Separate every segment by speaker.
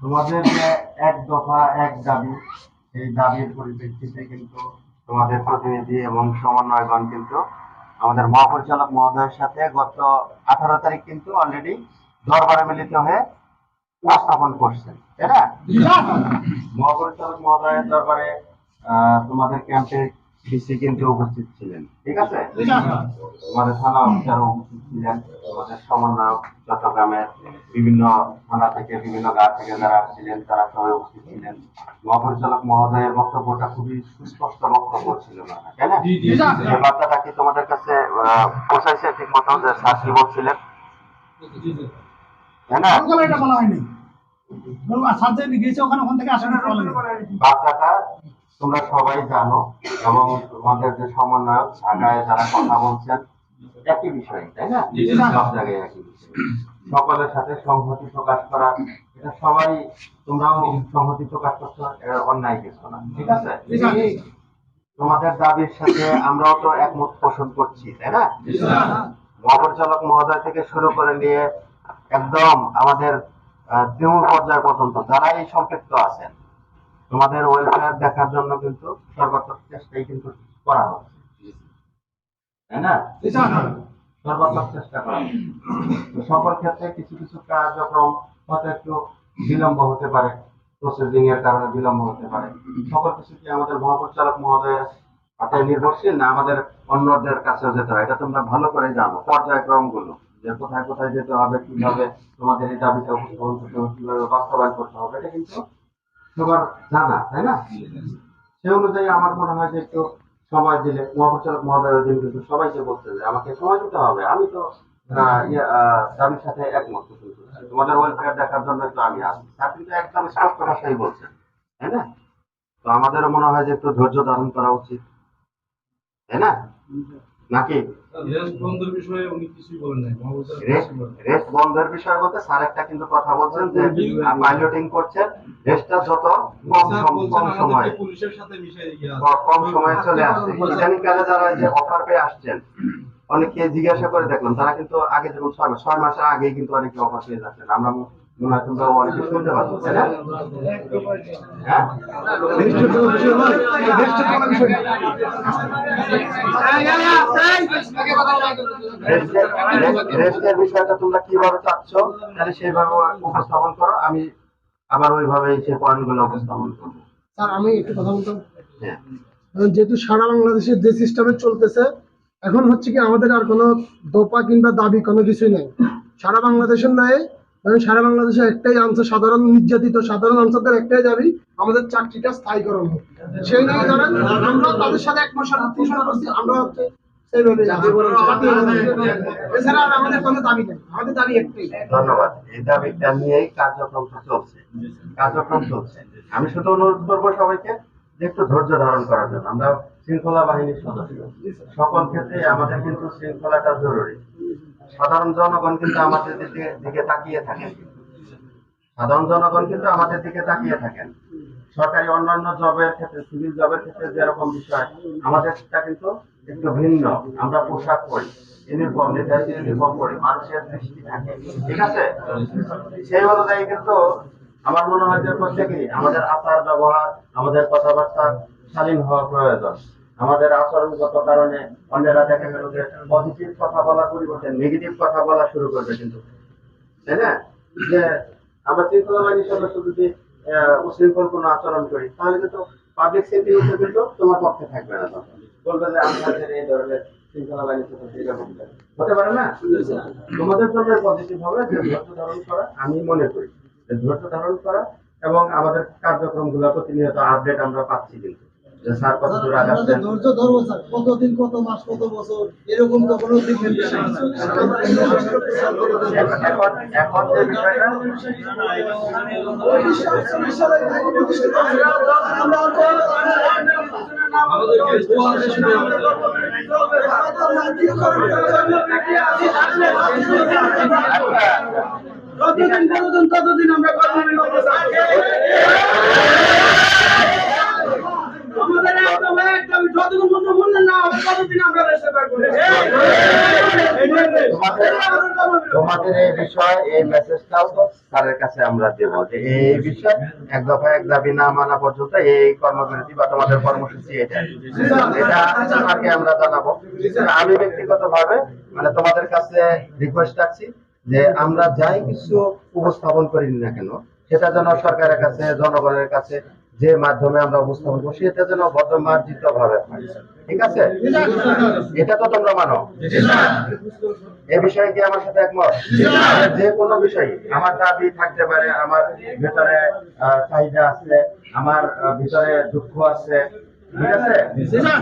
Speaker 1: তোমাদের যে এক দফা এক দাবি এই দাবির পরিপ্রেক্ষিতে কিন্তু তোমাদের প্রতিনিধি এবং সমন্বয়গণ কিন্তু আমাদের মহাপরিচালক মহোদয়ের সাথে গত আঠারো তারিখ কিন্তু অলরেডি দরবারে মিলিত হয়ে উপস্থাপন করছেন তাই না? মহাপরিচালক মহোদয়ের দরবারে আহ, তোমাদের ক্যাম্পে ডিসি কিন্তু উপস্থিত ছিলেন ঠিক আছে? তোমাদের থানা অফিসারও উপস্থিত ছিলেন। তোমাদের সমন্বয়ক চট্টগ্রামের বিভিন্ন থানা থেকে বিভিন্ন গা থেকে যারা ছিলেন তারা সবাই উপস্থিত ছিলেন। মহাপরিচালক মহোদয়ের বক্তব্যটা খুবই সুস্পষ্ট বক্তব্য ছিল তাই না? এই বার্তাটা কি তোমাদের কাছে পৌঁছাইছে ঠিক মতো যে স্যার কি বলছিলেন তাই না?
Speaker 2: এটা বলা হয়নি। বলব সাথে গিয়েছে ওখানে ওখান থেকে
Speaker 1: বার্তাটা তোমরা সবাই জানো এবং তোমাদের যে সমন্বয়ক ঢাকায় যারা কথা বলছেন একই বিষয় তাই না? সব জায়গায় একই বিষয়। সকলের সাথে সংহতি প্রকাশ করা এটা সবাই তোমরাও সংহতি প্রকাশ করছ অন্যায় কিছু না ঠিক আছে? তোমাদের দাবির সাথে আমরাও তো একমত পোষণ করছি তাই না? মহাপরিচালক মহোদয় থেকে শুরু করে নিয়ে একদম আমাদের তৃণমূল পর্যায় পর্যন্ত যারা এই সম্পৃক্ত আছেন তোমাদের ওয়েলফেয়ার দেখার জন্য কিন্তু সর্বাত্মক চেষ্টাই কিন্তু করা হচ্ছে। তাই না? সর্বাত্মক চেষ্টা করা। সকল ক্ষেত্রে কিছু কিছু কার্যক্রম হয়তো একটু বিলম্ব হতে পারে প্রসেসিং এর কারণে বিলম্ব হতে পারে। সকল কিছু কি আমাদের মহাপরিচালক মহোদয়ের হাতে নির্ভরশীল না আমাদের অন্যদের কাছেও যেতে হয়? এটা তোমরা ভালো করে জানো পর্যায়ক্রমগুলো যে কোথায় কোথায় যেতে হবে কীভাবে তোমাদের এই দাবিটা উপস্থাপন করতে হবে কীভাবে বাস্তবায়ন করতে হবে এটা কিন্তু সবার জানা তাই না? সেই অনুযায়ী আমার মনে হয় যে একটু সময় দিলে মহাপরিচালক মহোদয়ের দিন কিন্তু সবাইকে বলতে যে আমাকে সময় দিতে হবে। আমি তো আহ, ইয়ে, দাবির সাথে একমত তোমাদের ওয়েলফেয়ার দেখার জন্য তো আমি আসি। আপনি তো একদম স্পষ্ট ভাষাই বলছেন তাই না? তো আমাদেরও মনে হয় যে একটু ধৈর্য ধারণ করা উচিত তাই না? নাকি?
Speaker 3: রেস্ট বন্ধের বিষয়ে
Speaker 1: বলতে স্যার একটা কিন্তু কথা বলছেন যে পাইলটিং করছেন রেস্টটা যত কম কম সময়
Speaker 3: পুলিশের সাথে মিশে
Speaker 1: কম সময়ে চলে আসছে। ইদানিং কালে যারা যে অফার পেয়ে আসছেন অনেকে জিজ্ঞাসা করে দেখলাম তারা কিন্তু আগে যেমন ছয় মাস ছয় মাসের আগেই কিন্তু অনেকে অফার পেয়ে যাচ্ছেন। আমরা হয় তোমরা অনেকে শুনতে পাচ্ছ তাই না? হ্যাঁ? রেস্টের রেস্ট- রেস্টের বিষয়টা তোমরা কীভাবে চাচ্ছ তাহলে সেইভাবে উপস্থাপন করো। আমি আবার ওইভাবে সেই পয়েন্টগুলো উপস্থাপন করব।
Speaker 2: স্যার আমি একটু কথা বলতাম
Speaker 1: হ্যাঁ।
Speaker 2: যেহেতু সারা বাংলাদেশে যে সিস্টেমে চলতেছে এখন হচ্ছে কি আমাদের আর কোনো দোপা কিংবা দাবি কোনো কিছুই নেই। সারা বাংলাদেশের নয় মানে সারা বাংলাদেশে একটাই আনসার সাধারণ নির্যাতিত, সাধারণ আনসারদের একটাই দাবি, আমাদের চাকরিটা স্থায়ীকরণ হোক। সেই নিয়ে ধরেন আমরা তাদের সাথে এক মাস ঘোষণা করছি, আমরা হচ্ছে
Speaker 1: আমি শুধু অনুরোধ করব সবাইকে যে একটু ধৈর্য ধারণ করার জন্য। আমরা শৃঙ্খলা বাহিনীর সদস্য। সকল ক্ষেত্রে আমাদের কিন্তু শৃঙ্খলাটা জরুরি। সাধারণ জনগণ কিন্তু আমাদের দিকে তাকিয়ে থাকেন সাধারণ জনগণ কিন্তু আমাদের দিকে তাকিয়ে থাকেন। সরকারি অন্যান্য জবের ক্ষেত্রে সিভিল জবের ক্ষেত্রে যেরকম বিষয় আমাদেরটা কিন্তু একটু ভিন্ন। আমরা পোশাক পরি ইউনিফর্ম ইউনিফর্ম পরি, মানুষের দৃষ্টি থাকে। ঠিক আছে? সেই অনুযায়ী কিন্তু আমার মনে হয় যে প্রত্যেকেই আমাদের আচার ব্যবহার আমাদের কথাবার্তা শালীন হওয়া প্রয়োজন। আমাদের আচরণগত কারণে অন্যেরা দেখা গেল যে পজিটিভ কথা বলার পরিবর্তে নেগেটিভ কথা বলা শুরু করবে কিন্তু। তাই না? যে আমরা শৃঙ্খলা বাহিনীর সদস্য যদি উশৃঙ্খল কোনো আচরণ করি, তাহলে কিন্তু পাবলিক কিন্তু তোমার পক্ষে থাকবে না তখন। বলবে যে আমাদের এই ধরনের হতে পারে না? তোমাদের জন্য পজিটিভ হবে যে ধৈর্য ধারণ করা আমি মনে করি। ধৈর্য ধারণ করা এবং আমাদের কার্যক্রমগুলো প্রতিনিয়ত আপডেট আমরা পাচ্ছি কিন্তু। স্যার কত দূর আগাচ্ছেন?
Speaker 2: ধৈর্য ধরবো স্যার। কতদিন কত মাস কত বছর? এরকম তো কোনো দিক
Speaker 1: এখন এখন যে বিষয়টা
Speaker 2: বলবেন ততদিন আমরা কথা বলব স্যার। আমাদের একদম একদম যতদিন পর্যন্ত বললেন না হবে ততদিন আমরা রেসে পারব
Speaker 1: তোমাদের তোমাদের আমাদের এই বিষয়ে এই মেসেজটাও স্যারের কাছে আমরা দেব যে এই বিষয়ে এক দফা এক দাবি না মানা পর্যন্ত এই কর্মবিরতি বা তোমাদের কর্মসূচি এটা। এটা স্যারকে আমরা জানাব। আমি ব্যক্তিগতভাবে মানে তোমাদের কাছে রিকোয়েস্ট রাখছি যে আমরা যাই কিছু উপস্থাপন করি না কেন, সেটা যেন সরকারের কাছে, জনগণের কাছে যে মাধ্যমে আমরা উপস্থাপন করি সেটা যেন বদ্ধমার্জিত ভাবে ঠিক আছে? এটা তো তোমরা মানো। এ বিষয়ে কি আমার সাথে একমত? যে কোনো বিষয়। আমার দাবি থাকতে পারে, আমার ভেতরে চাহিদা আছে, আমার ভিতরে দুঃখ আছে। ঠিক আছে?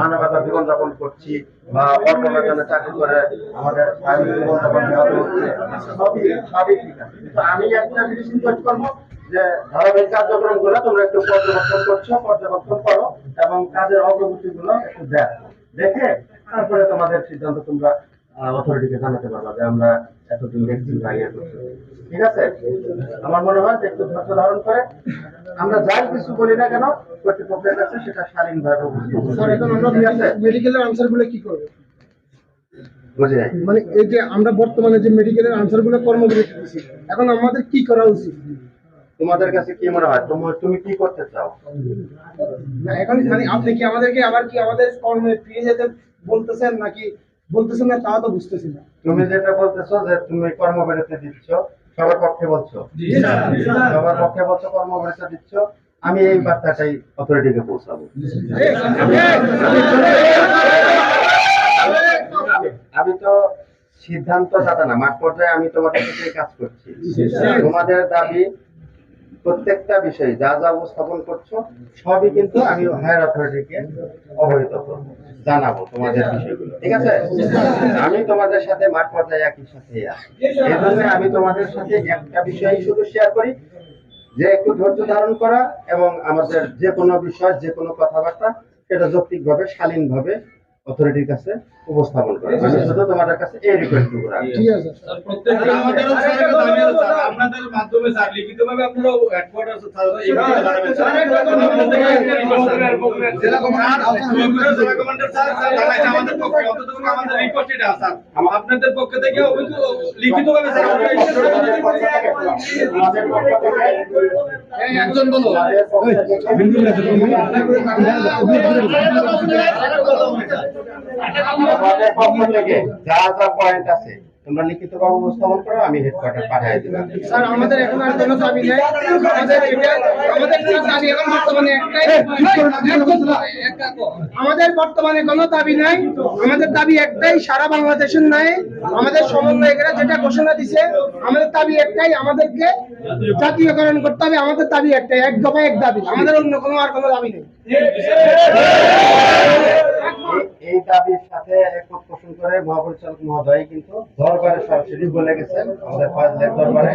Speaker 1: মানবতা জীবন যাপন করছি বা অল্প বেতনে চাকরি করে আমাদের সবই সবই ঠিক আছে। আমি একটা জিনিস করব যে ধারাবাহিক কার্যক্রমগুলো তোমরা একটু পর্যবেক্ষণ করছ পর্যবেক্ষণ করো এবং কাজের অগ্রগতি গুলো একটু দেখো। দেখে তারপরে তোমাদের সিদ্ধান্ত তোমরা অথরিটিকে জানাতে পারবা যে আমরা এতদিন বা ইয়ে করছি। ঠিক আছে? আমার মনে হয় যে একটু ধৈর্য ধারণ করে আমরা যাই কিছু বলি না কেন কর্তৃপক্ষের কাছে সেটা শালীন ভাবে
Speaker 2: মেডিকেলের আনসারগুলো কি করব?
Speaker 1: বুঝে
Speaker 2: মানে এই যে আমরা বর্তমানে যে মেডিকেলের আনসারগুলো কর্মবিরতি এখন আমাদের কি করা উচিত?
Speaker 1: তোমাদের কাছে কি মনে হয় তুমি তুমি কি করতে চাও
Speaker 2: না এখন মানে আপনি কি আমাদেরকে আবার কি আমাদের কর্মে ফিরে যেতে বলতেছেন নাকি বলতেছেন না তাও তো বুঝতেছি না
Speaker 1: তুমি যেটা বলতেছো যে তুমি কর্মবিরতি দিচ্ছ সবার পক্ষে বলছো সবার পক্ষে বলছো কর্মবিরতি দিচ্ছ আমি এই বার্তাটাই অথরিটিকে পৌঁছাবো আমি তো সিদ্ধান্ত দাদা না মাঠ পর্যায়ে আমি তোমাদের সাথে কাজ করছি তোমাদের দাবি প্রত্যেকটা বিষয়ে যা যা উপস্থাপন করছ, সবই কিন্তু আমি হায়ার অথরিটিকে অবহিত করব, জানাব তোমাদের বিষয়গুলো। ঠিক আছে? আমি তোমাদের সাথে মাঠ পর্যায়ে একই সাথে জন্য আমি তোমাদের সাথে একটা বিষয় শুধু শেয়ার করি, যে একটু ধৈর্য ধারণ করা এবং আমাদের যে কোনো বিষয়, যে কোনো কথাবার্তা, সেটা যৌক্তিকভাবে, শালীনভাবে অথরিটির কাছে উপস্থাপন করা শুধু তোমাদের কাছে এই রিকোয়েস্ট করি
Speaker 2: ঠিক আছে
Speaker 3: স্যার, প্রত্যেকটা একটা দাবি আছে, স্যার, আপনাদের মাধ্যমে স্যার লিখিতভাবে আপনারাও হেডকোয়ার্টার স্যার এই বিষয়ে জানাবেন, স্যার। জেলা কমান্ডার, জেলা কমান্ডার স্যার, স্যার জানাইছে আমাদের পক্ষে, অন্তত আমাদের request এটা, স্যার। আপনাদের পক্ষ থেকে অভিযোগ লিখিতভাবে স্যার আমরা এই বিষয়ে
Speaker 1: আমাদের পক্ষ থেকে আমাদের পক্ষ থেকে
Speaker 3: একজন বলো
Speaker 1: আমাদের পক্ষ আমাদের পক্ষ থেকে যা যা পয়েন্ট আছে তোমরা লিখিত ভাবে উপস্থাপন করো আমি হেডকোয়ার্টার পাঠিয়ে দিলাম।
Speaker 2: স্যার আমাদের এখন আর কোনো দাবি নেই। আমাদের আমাদের কোনো দাবি এখন বর্তমানে একটাই আমাদের বর্তমানে কোনো দাবি নাই। আমাদের দাবি একটাই সারা বাংলাদেশের নাই। আমাদের সমন্বয়কেরা যেটা ঘোষণা দিছে আমাদের দাবি একটাই আমাদেরকে জাতীয়করণ করতে হবে। আমাদের দাবি একটাই এক দফা এক দাবি। আমাদের অন্য কোনো আর কোনো দাবি নেই।
Speaker 1: এই- দাবির সাথে একমত পোষণ করে মহাপরিচালক মহোদয় কিন্তু দরবারে সরাসরি বলে গেছেন আমাদের দরবারে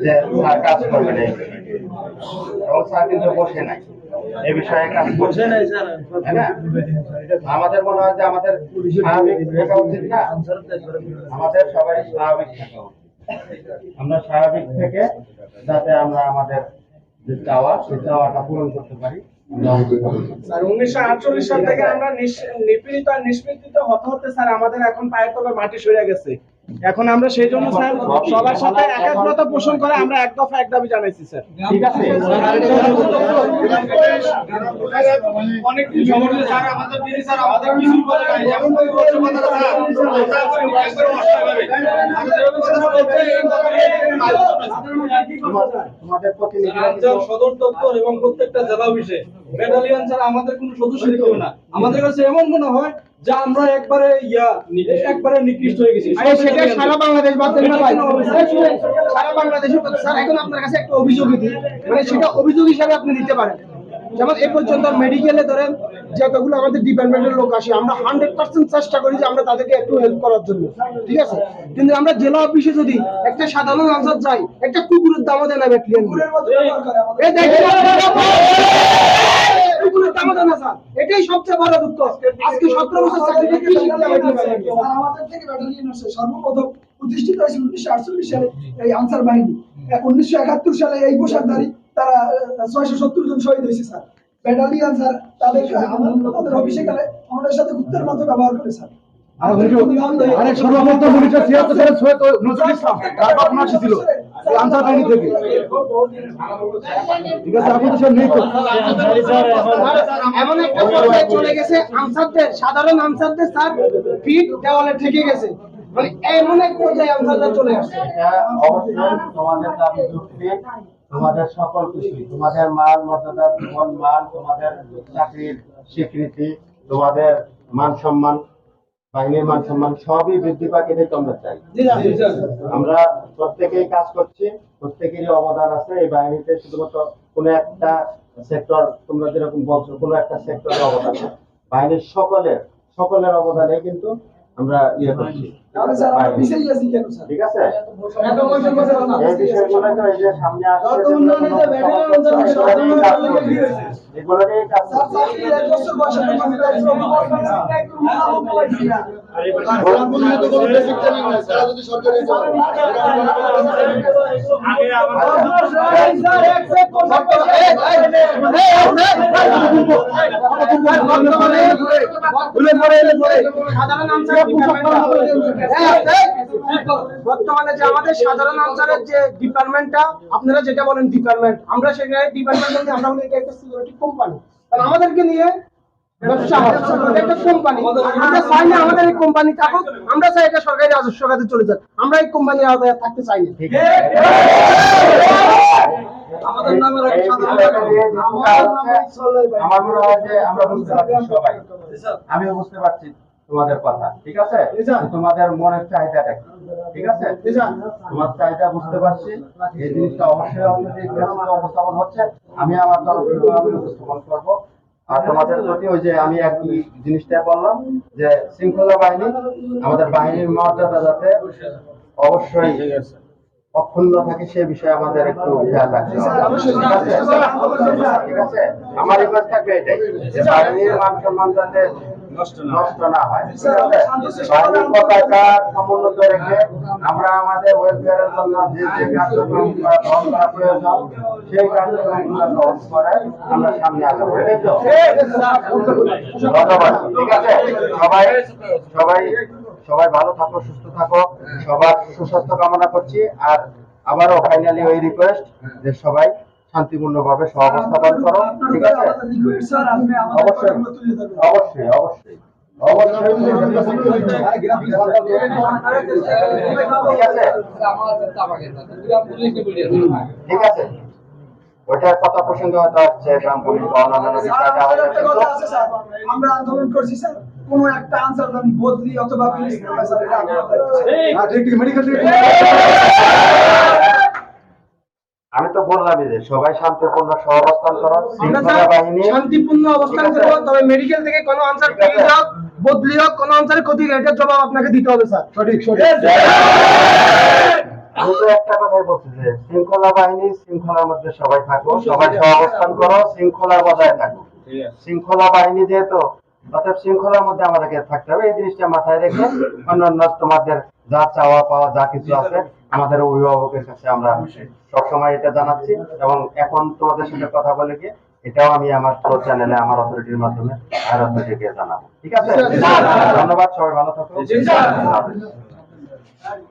Speaker 1: যে স্যার কাজ এই বিষয়ে। এবং স্যার কিন্তু বসে নাই এ বিষয়ে কাজ করছে না? আমাদের মনে হয় যে আমাদের স্বাভাবিক থাকা উচিত না আমাদের সবাই স্বাভাবিক থাকা আমরা স্বাভাবিক থেকে যাতে আমরা আমাদের যে চাওয়া সেই চাওয়াটা পূরণ করতে পারি করব।
Speaker 4: স্যার উনিশশো আটচল্লিশ সাল থেকে আমরা নিপীড়িত আর হতে হতে স্যার আমাদের এখন পায়ের মাটি সরে গেছে। এখন আমরা সেই জন্য স্যার সবার সাথে একাগ্রতা পোষণ করে আমরা এক দফা এক দাবি জানাইছি স্যার।
Speaker 1: ঠিক আছে।
Speaker 3: অনেক স্যার আমাদের দিদি স্যার আমাদের কিছু বলে নাই যেমন ওই বছর কথাটা স্যার আমরা করি একবার অস্বাভাবিক আমাদের এরকম কথা বলতে এই কথাটা
Speaker 1: তোমাদের- তোমাদের প্রতিনিধিরা
Speaker 3: রাজ্য
Speaker 1: কিন্তু
Speaker 3: সদর দপ্তর এবং প্রত্যেকটা জেলা অফিসে ব্যাটালিয়ন ছাড়া আমাদের কোনো সদস্য না। আমাদের কাছে এমন মনে হয় যে আমরা একবারে ইয়া একবারে নিকৃষ্ট হয়ে গেছি।
Speaker 2: সেটা সারা বাংলাদেশ বাদ না ভাই। সারা বাংলাদেশের কথা স্যার এখন আপনার কাছে একটা অভিযোগ মানে সেটা অভিযোগ হিসাবে আপনি দিতে পারেন। যেমন এই পর্যন্ত মেডিকেলে ধরেন যতগুলো আমাদের ডিপার্টমেন্টের লোক আসে আমরা হান্ড্রেড পার্সেন্ট চেষ্টা করি যে আমরা তাদেরকে একটু হেল্প করার জন্য। ঠিক আছে? কিন্তু আমরা জেলা অফিসে যদি একটা সাধারণ আনসার যাই একটা কুকুরের দামও দেয় না ব্যাটালিয়ন এই দেখেন কুকুরের না স্যার। এটাই সবচেয়ে বড় দুঃখ। আজকে সতেরো বছর চাকরি করে কি শিখতে হবে
Speaker 5: আর আমাদের থেকে ব্যাটালিয়ন আছে সর্বপ্রথম প্রতিষ্ঠিত হয়েছিল উনিশশো আটচল্লিশ সালে এই আনসার বাহিনী। উনিশশো একাত্তর সালে এই পোশাকধারী তারা ছয়শো সত্তর জন শহীদ হয়েছে স্যার। ব্যাটালিয়ন স্যার তাদের অফিসে গেলে আমাদের সাথে কুত্তের মতো ব্যবহার করে স্যার।
Speaker 6: আরে সর্বপ্রথম উনিশশো ছিয়াত্তর সালে সৈয়দ নজরুল ইসলাম তারপর আপনার ছিল? আনসার বাহিনী থেকে। ঠিক আছে তো সব নেই তো
Speaker 2: এমন একটা পর্যায়ে চলে গেছে আনসারদের সাধারণ আনসারদের স্যার ফিট দেওয়ালে ঠেকে গেছে। মানে এমন এক পর্যায়ে আনসাররা চলে আসছে।
Speaker 1: অবশ্যই তোমাদের দাবি যুক্তি তোমাদের সকল কিছুই তোমাদের মান মর্যাদা জীবন মান তোমাদের চাকরির স্বীকৃতি তোমাদের মান সম্মান বাহিনীর মান সম্মান সবই বৃদ্ধি পাক তোমরা চাই। আমরা প্রত্যেকেই কাজ করছি, প্রত্যেকেরই অবদান আছে এই বাহিনীতে, শুধুমাত্র কোনো একটা সেক্টর তোমরা যেরকম বলছো, কোনো একটা সেক্টরের অবদান বাহিনীর সকলের সকলের অবদানে কিন্তু আমরা ইয়ে করছি। ঠিক আছে এই বিষয়গুলো তো এই যে সামনে
Speaker 5: সাধারণ?
Speaker 1: এগুলো নিয়ে কাজ
Speaker 2: বর্তমানে যে আমাদের সাধারণ আনসারের যে ডিপার্টমেন্টটা আপনারা যেটা বলেন ডিপার্টমেন্ট আমরা সেখানে ডিপার্টমেন্ট বলতে আমরা বলি এটা একটা সিকিউরিটি কোম্পানি কারণ আমাদেরকে নিয়ে ব্যবসা হয়। একটা কোম্পানি আমরা চাই না আমাদের এই কোম্পানি থাকুক আমরা চাই এটা সরকারি রাজস্ব খাতে চলে যাক। আমরা এই কোম্পানির আওতায় থাকতে চাই না।
Speaker 5: আমাদের নামে
Speaker 1: এই বিষয়টা নিয়ে যে কাজ হচ্ছে, আমার মনে হয় যে আমরা বুঝতে পারছি সবাই। আমিও বুঝতে পারছি। তোমাদের কথা ঠিক আছে? তোমাদের মনের চাহিদাটা কি ঠিক আছে? তোমার চাহিদা বুঝতে পারছি এই জিনিসটা অবশ্যই গ্রামে উপস্থাপন হচ্ছে আমি আমার তরফ থেকে আমি উপস্থাপন করব। আর তোমাদের প্রতি ওই যে আমি এক জিনিসটা বললাম যে শৃঙ্খলা বাহিনী আমাদের বাহিনীর মর্যাদা যাতে অবশ্যই অক্ষুণ্ণ থাকে সে বিষয়ে আমাদের একটু খেয়াল রাখতে হবে। ঠিক আছে? ঠিক আছে? আমার রিকোয়েস্ট থাকবে এটাই যে বাহিনীর মান সম্মান যাতে নষ্ট না হয়। পতাকা সমুন্নত রেখে আমরা আমাদের ওয়েলফেয়ারের জন্য যে যে কার্যক্রম গ্রহণ করা প্রয়োজন সেই কার্যক্রমগুলো গ্রহণ করে আমরা সামনে এটাই তো? ধন্যবাদ। ঠিক আছে? সবাই সবাই সবাই ভালো থাকো সুস্থ থাকো। সবার সুস্বাস্থ্য কামনা করছি। আর আবারও ফাইনালি ওই রিকোয়েস্ট যে সবাই শান্তিপূর্ণভাবে সহাবস্থাপন করো ঠিক আছে
Speaker 5: আমাদের লিকুইড স্যার আপনি আমাদের
Speaker 1: অবশ্যই অবশ্যই অবশ্যই অবশ্যই ঠিক আছে ওইটার কথা প্রসঙ্গে হয়তো হচ্ছে গ্রাম পুলিশ বা অন্যান্য
Speaker 5: আমরা আন্দোলন করছি স্যার কোনো একটা আনসার বদলি অথবা।
Speaker 6: ঠিক ঠিক মেডিকেল
Speaker 1: আমি তো বললামই যে সবাই শান্তিপূর্ণ সহাবস্থান করো শৃঙ্খলা বাহিনী
Speaker 2: শান্তিপূর্ণ অবস্থান করব তবে মেডিকেল থেকে কোনো আনসার। ফেল হোক বদলি হোক কোনো আনসারের ক্ষতি এটার জবাব আপনাকে দিতে হবে স্যার।
Speaker 6: সঠিক সঠিক।
Speaker 1: আমি তো একটা কথাই বলছি যে শৃঙ্খলা বাহিনী শৃঙ্খলার মধ্যে সবাই থাকো সবাই সহাবস্থান করো শৃঙ্খলা বজায় থাকো। শৃঙ্খলা বাহিনী যেহেতু অর্থাৎ শৃঙ্খলার মধ্যে আমাদেরকে থাকতে হবে। এই জিনিসটা মাথায় রেখে অন্যান্য তোমাদের যা চাওয়া পাওয়া যা কিছু আছে আমাদের অভিভাবকের কাছে আমরা সবসময় এটা জানাচ্ছি এবং এখন তোমাদের সাথে কথা বলে গিয়ে এটাও আমি আমার প্রো চ্যানেলে আমার অথরিটির মাধ্যমে আর অথরিটিকে জানাব। ঠিক আছে? ধন্যবাদ সবাই ভালো থাকো।